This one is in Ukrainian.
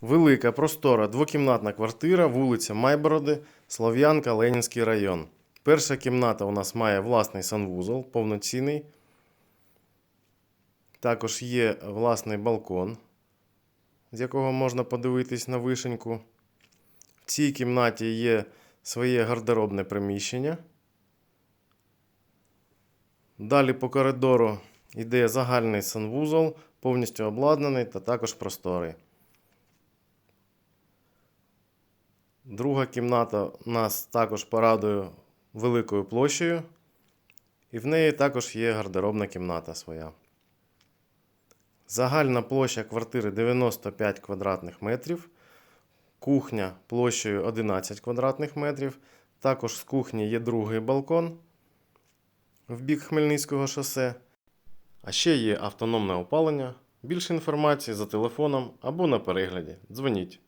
Велика, простора, двокімнатна квартира, вулиця Майбороди, Слов'янка, Ленінський район. Перша кімната у нас має власний санвузол, повноцінний. Також є власний балкон, з якого можна подивитись на вишеньку. В цій кімнаті є своє гардеробне приміщення. Далі по коридору йде загальний санвузол, повністю обладнаний та також просторий. Друга кімната нас також порадує великою площею, і в неї також є гардеробна кімната своя. Загальна площа квартири 95 квадратних метрів. Кухня площею 11 квадратних метрів. Також з кухні є другий балкон в бік Хмельницького шосе. А ще є автономне опалення. Більше інформації за телефоном або на перегляді. Дзвоніть.